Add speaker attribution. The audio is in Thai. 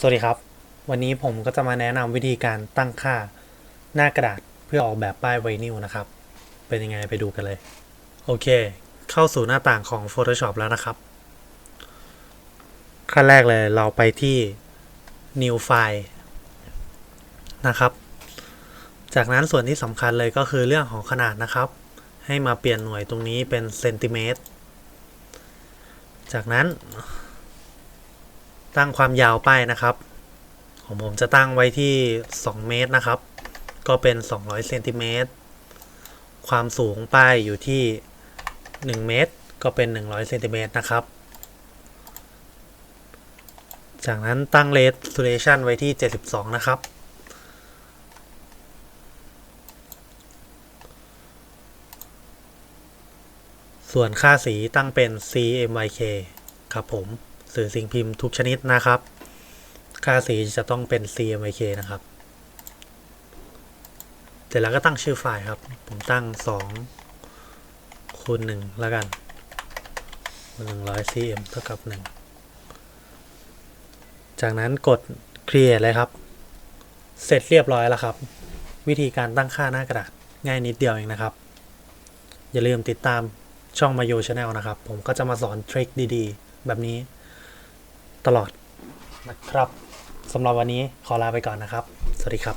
Speaker 1: สวัสดีครับ วันนี้ผมก็จะมาแนะนำวิธีการตั้งค่าหน้ากระดาษเพื่อออกแบบป้ายไวนิลนะครับ เป็นยังไงไปดูกันเลย โอเค เข้าสู่หน้าต่างของ Photoshop แล้วนะครับ ขั้นแรกเลยเราไปที่ New File นะครับ จากนั้นส่วนที่สำคัญเลยก็คือเรื่องของขนาดนะครับ ให้มาเปลี่ยนหน่วยตรงนี้เป็นเซนติเมตร จากนั้น ตั้งความยาวป้ายนะครับ ของผมจะตั้งไว้ที่ 2 เมตรนะครับ ก็เป็น 200เซนติเมตรความสูงป้ายอยู่ที่ 1 เมตร ก็เป็น 100เซนติเมตรนะครับ จากนั้นตั้ง resolution ไว้ที่ 72 นะครับ ส่วนค่าสีตั้งเป็น CMYK ครับผม สื่อสิ่งพิมพ์ทุกชนิดนะครับ ค่าสีจะต้องเป็น CMYK นะครับ เสร็จแล้วก็ตั้งชื่อไฟล์ครับ ผมตั้ง2คูณ1แล้วกัน100 cm เท่ากับ 1 จากนั้นกด create เลยครับ เสร็จเรียบร้อยแล้วครับ วิธีการตั้งค่าหน้ากระดาษง่ายนิดเดียวเองนะครับ อย่าลืมติดตามช่องมาโยชาแนลนะครับ ผมก็จะมาสอนทริคดีๆ แบบนี้ ตลอดนะครับสำหรับวันนี้ขอลาไปก่อนนะครับ สวัสดีครับ